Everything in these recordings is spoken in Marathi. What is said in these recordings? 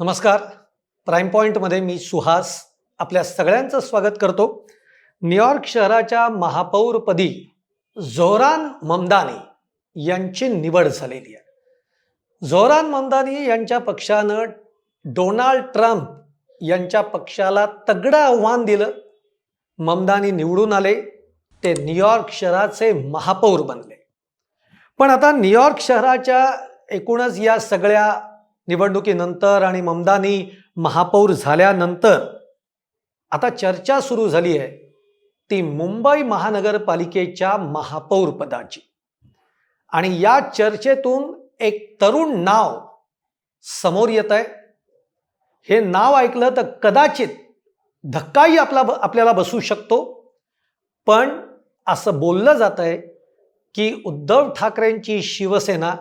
नमस्कार. प्राईम पॉईंटमध्ये मी सुहास आपल्या सगळ्यांचं स्वागत करतो. न्यूयॉर्क शहराच्या महापौरपदी झोरान ममदानी यांची निवड झालेली आहे. झोरान ममदानी यांच्या पक्षानं डोनाल्ड ट्रम्प यांच्या पक्षाला तगडं आव्हान दिलं. ममदानी निवडून आले. ते न्यूयॉर्क शहराचे महापौर बनले. पण आता न्यूयॉर्क शहराच्या एकूणच या सगळ्या निवडणुकीनंतर आणि ममदानी महापौर झाल्यानंतर आता चर्चा सुरू झाली आहे ती मुंबई महानगरपालिकेच्या महापौर पदाची. आणि या चर्चेतून एक तरुण नाव समोर येत आहे. हे नाव ऐकलं तर कदाचित धक्काही आपला आपल्याला बसू शकतो. पण असं बोललं जात आहे की उद्धव ठाकरेंची शिवसेना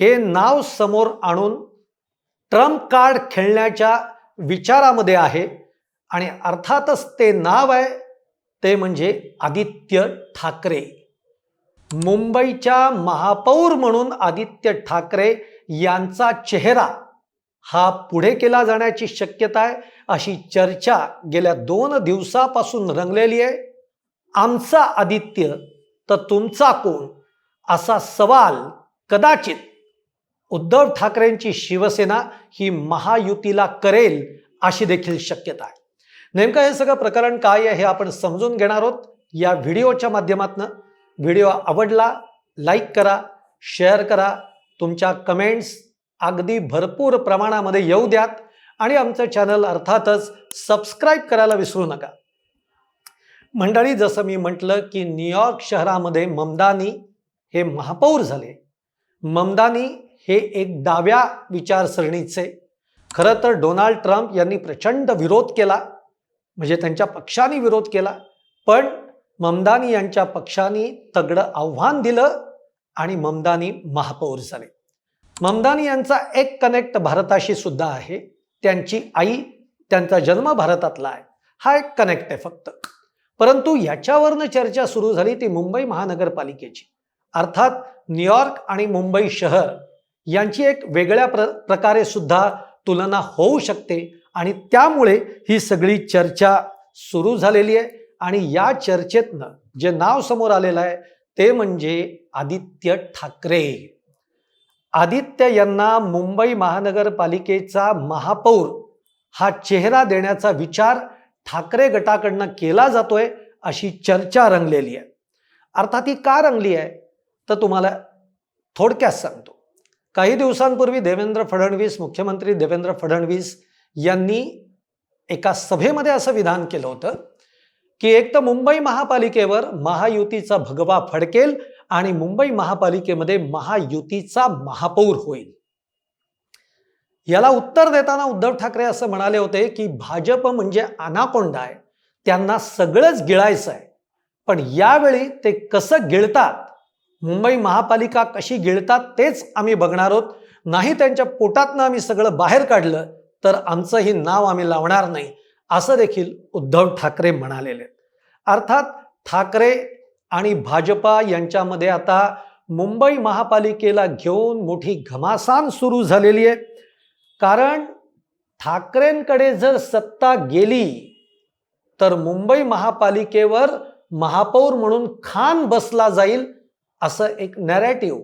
हे नाव समोर आणून ट्रम्प कार्ड खेळण्याच्या विचारामध्ये आहे आणि अर्थातच ते नाव आहे ते म्हणजे आदित्य ठाकरे. मुंबईच्या महापौर म्हणून आदित्य ठाकरे यांचा चेहरा हा पुढे केला जाण्याची शक्यता आहे अशी चर्चा गेल्या दोन दिवसापासून रंगलेली आहे. आमचा आदित्य तर तुमचा कोण? असा सवाल कदाचित उद्धव ठाकरेंची शिवसेना ही महायुतीला करेल अशी देखील शक्यता आहे. नेमकं हे सगळं प्रकरण काय आहे हे आपण समजून घेणार आहोत. या व्हिडिओच्या माध्यमातून व्हिडिओ आवडला लाईक करा शेअर करा. तुमच्या कमेंट्स अगदी भरपूर प्रमाणामध्ये येऊ द्यात आणि आमचं चॅनल अर्थातच सबस्क्राईब करायला विसरू नका. मंडळी जसं मी म्हटलं की न्यूयॉर्क शहरामध्ये ममदानी हे महापौर झाले. ममदानी हे एक डाव्या विचारसरणीचे. खरं तर डोनाल्ड ट्रम्प यांनी प्रचंड विरोध केला म्हणजे त्यांच्या पक्षाने विरोध केला पण ममदानी यांच्या पक्षाने तगडं आव्हान दिलं आणि ममदानी महापौर झाले. ममदानी यांचा एक कनेक्ट भारताशी सुद्धा आहे त्यांची आई त्यांचा जन्म भारतातला आहे हा एक कनेक्ट आहे फक्त. परंतु याच्यावरनं चर्चा सुरू झाली ती मुंबई महानगरपालिकेची. अर्थात न्यूयॉर्क आणि मुंबई शहर यांची एक वेगळ्या प्र प्रकारे सुद्धा तुलना होऊ शकते. आणि त्यामुळे ही सगळी चर्चा सुरू झालेली आहे. आणि या चर्चेतनं जे नाव समोर आलेलं आहे ते म्हणजे आदित्य ठाकरे. आदित्य यांना मुंबई महानगरपालिकेचा महापौर हा चेहरा देण्याचा विचार ठाकरे गटाकडनं केला जातोय अशी चर्चा रंगलेली आहे. अर्थात ही का रंगली आहे? तर तुम्हाला थोडक्यात सांगतो. काही दिवसांपूर्वी देवेंद्र फडणवीस मुख्यमंत्री देवेंद्र फडणवीस यांनी एका सभेमध्ये असं विधान केलं होतं की एक तर मुंबई महापालिकेवर महायुतीचा भगवा फडकेल आणि मुंबई महापालिकेमध्ये महायुतीचा महापौर होईल. याला उत्तर देताना उद्धव ठाकरे असं म्हणाले होते की भाजप म्हणजे अनाकोंडा आहे त्यांना सगळंच गिळायचं आहे. पण यावेळी ते कसं गिळतात मुंबई महापालिका कशी गिळतात तेच आम्ही बघणार आहोत. नाही त्यांच्या पोटातनं आम्ही सगळं बाहेर काढलं तर आमचंही नाव आम्ही लावणार नाही असं देखील उद्धव ठाकरे म्हणालेले अर्थात ठाकरे आणि भाजपा यांच्यामध्ये आता मुंबई महापालिकेला घेऊन मोठी घमासान सुरू झालेली आहे. कारण ठाकरेंकडे जर सत्ता गेली तर मुंबई महापालिकेवर महापौर म्हणून खान बसला जाईल असं एक नॅरेटिव्ह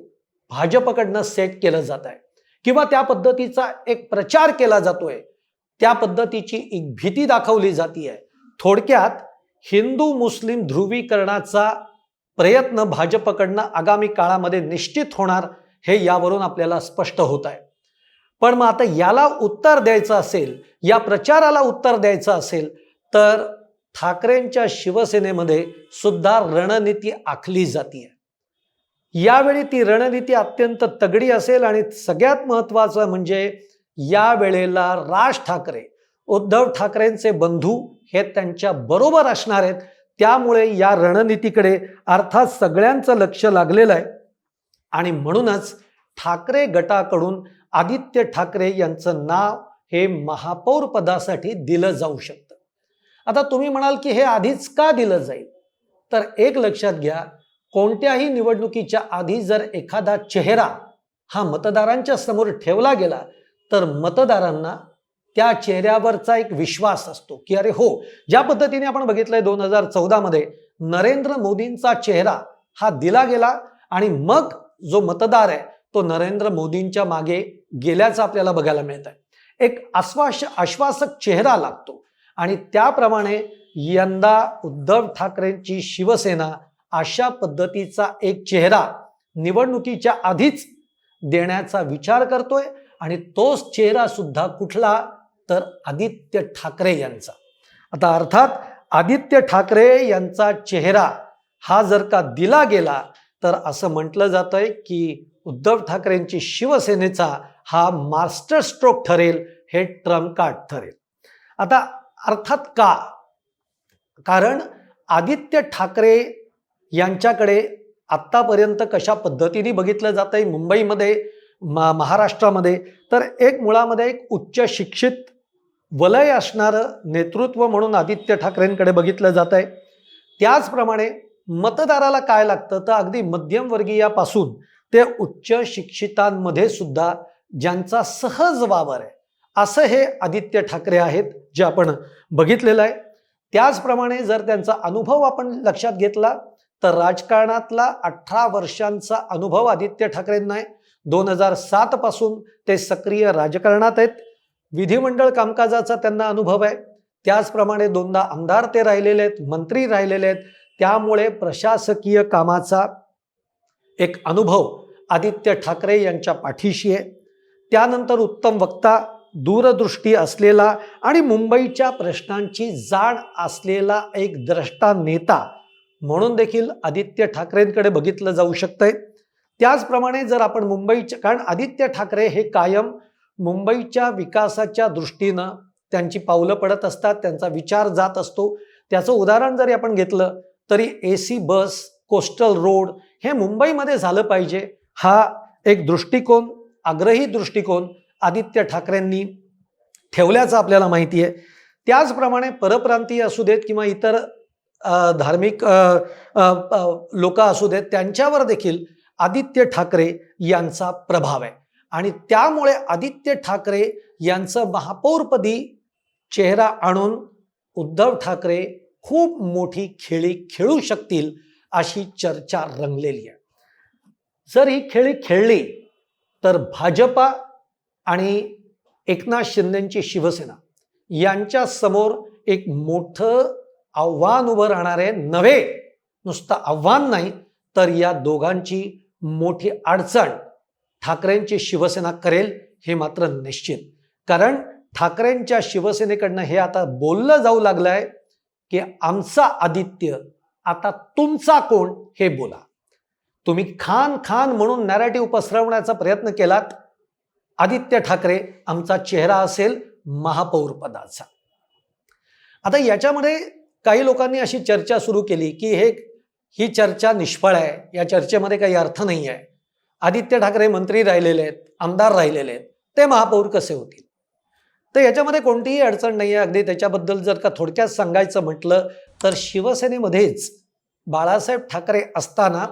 भाजपकडनं सेट केलं जात आहे किंवा त्या पद्धतीचा एक प्रचार केला जातोय. त्या पद्धतीची एक भीती दाखवली जाती आहे थोडक्यात हिंदू मुस्लिम ध्रुवीकरणाचा प्रयत्न भाजपकडनं आगामी काळामध्ये निश्चित होणार हे यावरून आपल्याला स्पष्ट होत आहे पण मग आता याला उत्तर द्यायचं असेल या प्रचाराला उत्तर द्यायचं असेल तर ठाकरेंच्या शिवसेनेमध्ये सुद्धा रणनीती आखली जाते यावेळी ती रणनीती अत्यंत तगडी असेल आणि सगळ्यात महत्त्वाचं म्हणजे या वेळेला राज ठाकरे उद्धव ठाकरेंचे बंधू हे त्यांच्या बरोबर असणार आहेत. त्यामुळे या रणनीतीकडे अर्थात सगळ्यांचं लक्ष लागलेलं आहे. आणि म्हणूनच ठाकरे गटाकडून आदित्य ठाकरे यांचं नाव हे महापौर पदासाठी दिलं जाऊ शकतं. आता तुम्ही म्हणाल की हे आधीच का दिलं जाईल? तर एक लक्षात घ्या कोणत्याही निवडणुकीच्या आधी जर एखादा चेहरा हा मतदारांच्या समोर ठेवला गेला तर मतदारांना त्या चेहऱ्यावरचा एक विश्वास असतो की अरे हो ज्या पद्धतीने आपण बघितलंय दोन हजार चौदामध्ये नरेंद्र मोदींचा चेहरा हा दिला गेला आणि मग जो मतदार आहे तो नरेंद्र मोदींच्या मागे गेल्याचं आपल्याला बघायला मिळत आहे एक आश्वास आश्वासक चेहरा लागतो आणि त्याप्रमाणे यंदा उद्धव ठाकरेंची शिवसेना अशा पद्धतीचा एक चेहरा निवडणुकीच्या आधीच देण्याचा विचार करतोय आणि तोच चेहरा सुद्धा कुठला तर आदित्य ठाकरे यांचा. आता अर्थात आदित्य ठाकरे यांचा चेहरा हा जर का दिला गेला तर असं म्हटलं जातंय की उद्धव ठाकरेंची शिवसेनेचा हा मास्टर स्ट्रोक ठरेल हे ट्रम्प कार्ड ठरेल. आता अर्थात का? कारण आदित्य ठाकरे यांच्याकडे आत्तापर्यंत कशा पद्धतीने बघितलं जात आहे मुंबईमध्ये मा महाराष्ट्रामध्ये? तर एक मुळामध्ये एक उच्च शिक्षित वलय असणारं नेतृत्व म्हणून आदित्य ठाकरेंकडे बघितलं जात आहे त्याचप्रमाणे मतदाराला काय लागतं? तर अगदी मध्यमवर्गीयापासून ते उच्च शिक्षितांमध्ये सुद्धा ज्यांचा सहज वावर आहे. असं हे आदित्य ठाकरे आहेत जे आपण बघितलेलं आहे. त्याचप्रमाणे जर त्यांचा अनुभव आपण लक्षात घेतला तर राजकारणातला अठरा वर्षांचा अनुभव आदित्य ठाकरेंना आहे. दोन हजार सात पासून ते सक्रिय राजकारणात आहेत. विधिमंडळ कामकाजाचा त्यांना अनुभव आहे. त्याचप्रमाणे दोनदा आमदार ते राहिलेले आहेत मंत्री राहिलेले आहेत. त्यामुळे प्रशासकीय कामाचा एक अनुभव आदित्य ठाकरे यांच्या पाठीशी आहे. त्यानंतर उत्तम वक्ता दूरदृष्टी असलेला आणि मुंबईच्या प्रश्नांची जाण असलेला एक द्रष्टा नेता म्हणून देखील आदित्य ठाकरेंकडे बघितलं जाऊ शकतंय. त्याचप्रमाणे जर आपण मुंबईच्या कारण आदित्य ठाकरे हे कायम मुंबईच्या विकासाच्या दृष्टीनं त्यांची पावलं पडत असतात त्यांचा विचार जात असतो. त्याचं उदाहरण जरी आपण घेतलं तरी A C bus coastal road हे मुंबईमध्ये झालं पाहिजे. हा एक दृष्टिकोन आग्रही दृष्टिकोन आदित्य ठाकरेंनी ठेवल्याचं आपल्याला माहिती आहे. त्याचप्रमाणे परप्रांतीय असू देत किंवा इतर धार्मिक लोक असू देत त्यांच्यावर देखील आदित्य ठाकरे यांचा प्रभाव आहे. आणि त्यामुळे आदित्य ठाकरे यांचं महापौरपदी चेहरा आणून उद्धव ठाकरे खूप मोठी खेळी खेळू शकतील अशी चर्चा रंगलेली आहे. जर ही खेळी खेळली तर भाजपा आणि एकनाथ शिंदेची शिवसेना यांच्या समोर एक मोठं आव्हान उभं राहणारे नव्हे नुसतं आव्हान नाही तर या दोघांची मोठी अडचण ठाकरेंची शिवसेना करेल हे मात्र निश्चित. कारण ठाकरेंच्या शिवसेनेकडनं हे आता बोललं जाऊ लागलं आहे की आमचा आदित्य आता तुमचा कोण हे बोला. तुम्ही खान खान म्हणून नॅरेटिव्ह पसरवण्याचा प्रयत्न केलात आदित्य ठाकरे आमचा चेहरा असेल महापौरपदाचा. आता याच्यामध्ये काही लोकांनी अशी चर्चा सुरू केली की हे ही चर्चा निष्फळ आहे. या चर्चेमध्ये काही अर्थ नाही आहे. आदित्य ठाकरे मंत्री राहिलेले आहेत आमदार राहिलेले आहेत. ते महापौर कसे होतील? तर याच्यामध्ये कोणतीही अडचण नाही आहे. अगदी त्याच्याबद्दल जर का थोडक्यात सांगायचं म्हटलं तर शिवसेनेमध्येच बाळासाहेब ठाकरे असताना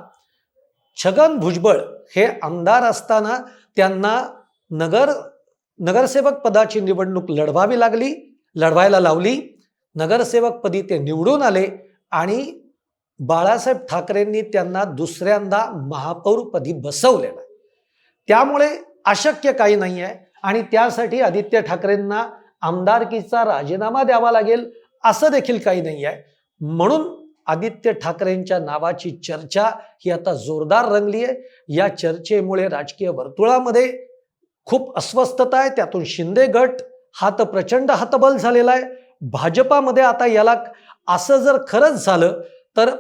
छगन भुजबळ हे आमदार असताना त्यांना नगर नगरसेवक पदाची निवडणूक लढवावी लागली लढवायला लावली. नगरसेवकपदी ते निवडून आले आणि बाळासाहेब ठाकरेंनी त्यांना दुसऱ्यांदा महापौरपदी बसवलेलं आहे. त्यामुळे अशक्य काही नाही आहे आणि त्यासाठी आदित्य ठाकरेंना आमदारकीचा राजीनामा द्यावा लागेल असं देखील काही नाही आहे. म्हणून आदित्य ठाकरेंच्या नावाची चर्चा ही आता जोरदार रंगली आहे. या चर्चेमुळे राजकीय वर्तुळामध्ये खूप अस्वस्थता आहे. त्यातून शिंदे गट हा तर प्रचंड हतबल झालेला आहे. भाजपामध्ये आता याला असं जर खरंच झालं तर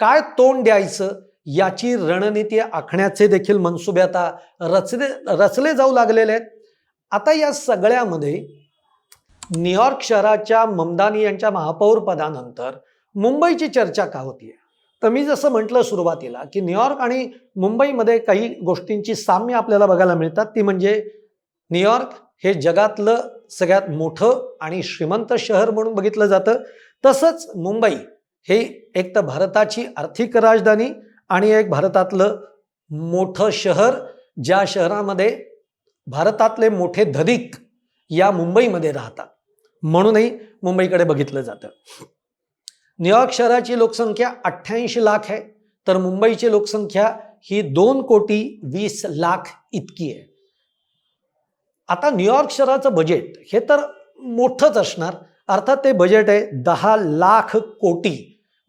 काय तोंड द्यायचं? याची रणनीती आखण्याचे देखील मनसुबे आता रचले रचले जाऊ लागलेले आहेत. आता या सगळ्यामध्ये न्यूयॉर्क शहराच्या ममदानी यांच्या महापौरपदानंतर मुंबईची चर्चा का होतीये? तर मी जसं म्हटलं सुरुवातीला की न्यूयॉर्क आणि मुंबईमध्ये काही गोष्टींची साम्य आपल्याला बघायला मिळतात. ती म्हणजे न्यूयॉर्क हे जगातलं सगळ्यात मोठं आणि श्रीमंत शहर म्हणून बघितलं जातं. तसंच मुंबई हे एक तर भारताची आर्थिक राजधानी आणि एक भारतातलं मोठं शहर ज्या शहरामध्ये भारतातले मोठे धनिक या मुंबईमध्ये राहतात. म्हणूनही मुंबईकडे बघितलं जातं. न्यूयॉर्क शहराची लोकसंख्या अठ्ठ्याऐंशी लाख आहे. तर मुंबईची लोकसंख्या ही दोन कोटी वीस लाख इतकी आहे. आता न्यूयॉर्क शहराचं बजेट हे तर मोठंच असणार. अर्थात ते बजेट आहे दहा लाख कोटी.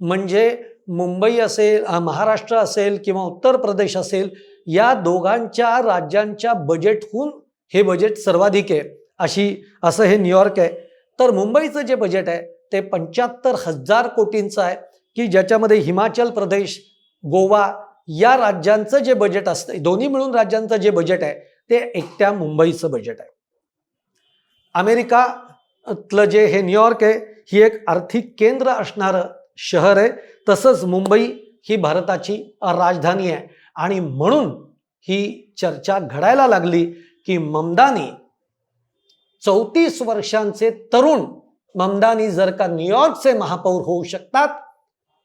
म्हणजे मुंबई असेल महाराष्ट्र असेल किंवा उत्तर प्रदेश असेल या दोघांच्या राज्यांच्या बजेटहून हे बजेट सर्वाधिक आहे. अशी असं हे न्यूयॉर्क आहे. तर मुंबईचं जे बजेट आहे ते पंच्याहत्तर हजार कोटींचं आहे की ज्याच्यामध्ये हिमाचल प्रदेश गोवा या राज्यांचं जे बजेट असतं दोन्ही मिळून राज्यांचं जे बजेट आहे ते एकट्या मुंबईचं बजेट आहे. अमेरिकातलं जे हे न्यूयॉर्क आहे ही एक आर्थिक केंद्र असणारं शहर आहे. तसंच मुंबई ही भारताची राजधानी आहे. आणि म्हणून ही चर्चा घडायला लागली की ममदानी चौतीस वर्षांचे तरुण ममदानी जर का न्यूयॉर्कचे महापौर होऊ शकतात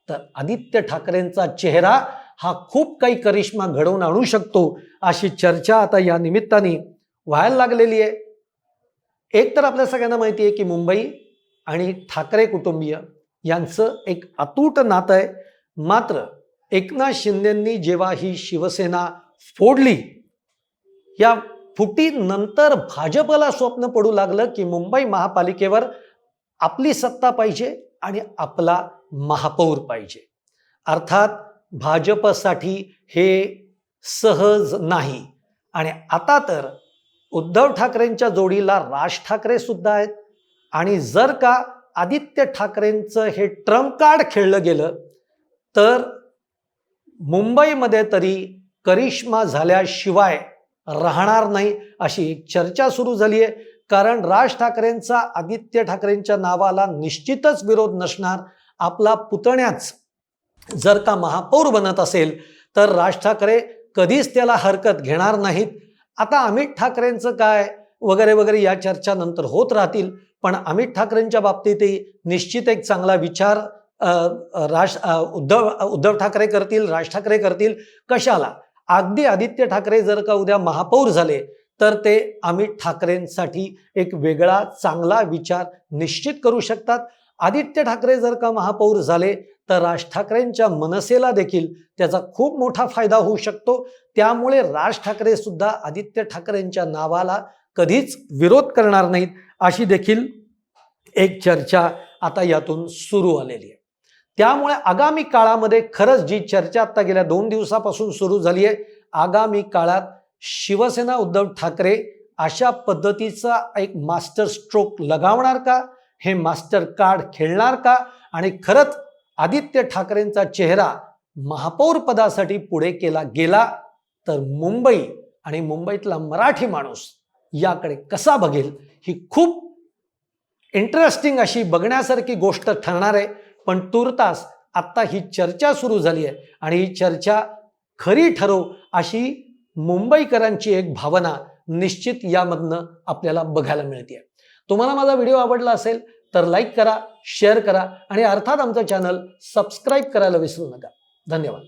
तर आदित्य ठाकरेंचा चेहरा हा खूप काही करिश्मा घडवून आणू शकतो अशी चर्चा आता या निमित्ताने व्हायला लागलेली आहे. एक तर आपल्या सगळ्यांना माहिती आहे की मुंबई आणि ठाकरे कुटुंबीय यांचं एक अतूट नातं आहे. मात्र एकनाथ शिंदेंनी जेव्हा ही शिवसेना फोडली या फुटीनंतर भाजपला स्वप्न पडू लागलं की मुंबई महापालिकेवर आपली सत्ता पाहिजे आणि आपला महापौर पाहिजे. अर्थात भाजपसाठी हे सहज नाही. आणि आता तर उद्धव ठाकरेंच्या जोडीला राज ठाकरे सुद्धा आहेत. आणि जर का आदित्य ठाकरेंचं हे ट्रम्प कार्ड खेळलं गेलं तर मुंबईमध्ये तरी करिश्मा झाल्याशिवाय राहणार नाही अशी एक चर्चा सुरू झाली आहे कारण राज ठाकरेंचा आदित्य ठाकरेंच्या नावाला निश्चितच विरोध नसणार. आपला पुतण्याच जर का महापौर बनत असेल तर राज ठाकरे कधीच त्याला हरकत घेणार नाहीत. आता अमित ठाकरेंचं काय? वगैरे वगैरे या चर्चा नंतर होत राहतील. पण अमित ठाकरेंच्या बाबतीतही निश्चित एक चांगला विचार राज उद्धव उद्धव ठाकरे करतील राज ठाकरे करतील. कशाला? अगदी आदित्य ठाकरे जर का उद्या महापौर झाले तर ते अमित ठाकरेंसाठी एक वेगळा चांगला विचार निश्चित करू शकतात. आदित्य ठाकरे जर का महापौर झाले तर राज ठाकरेंच्या मनसेला देखील त्याचा खूप मोठा फायदा होऊ शकतो. त्यामुळे राज ठाकरे सुद्धा आदित्य ठाकरेंच्या नावाला कधीच विरोध करणार नाहीत अशी देखील एक चर्चा आता यातून सुरू आलेली आहे. त्यामुळे आगामी काळामध्ये खरंच जी चर्चा आता गेल्या दोन दिवसापासून सुरू झाली आहे आगामी काळात शिवसेना उद्धव ठाकरे अशा पद्धतीचा एक मास्टर स्ट्रोक लगावणार का? हे मास्टर कार्ड खेळणार का? आणि खरंच आदित्य ठाकरेंचा चेहरा महापौर पदासाठी पुढे केला गेला तर मुंबई आणि मुंबईतला मराठी माणूस याकडे कसा बघेल? ही खूप इंटरेस्टिंग अशी बघण्यासारखी गोष्ट ठरणार आहे. पण तुर्तास आत्ता ही चर्चा सुरू झाली आहे आणि ही चर्चा खरी ठरो अशी मुंबईकरांची एक भावना निश्चित यामधनं आपल्याला बघायला मिळते तुम्हाला माझा व्हिडिओ आवडला असेल तर लाईक करा शेअर करा आणि अर्थात आमचं चॅनल सबस्क्राईब करायला विसरू नका. धन्यवाद.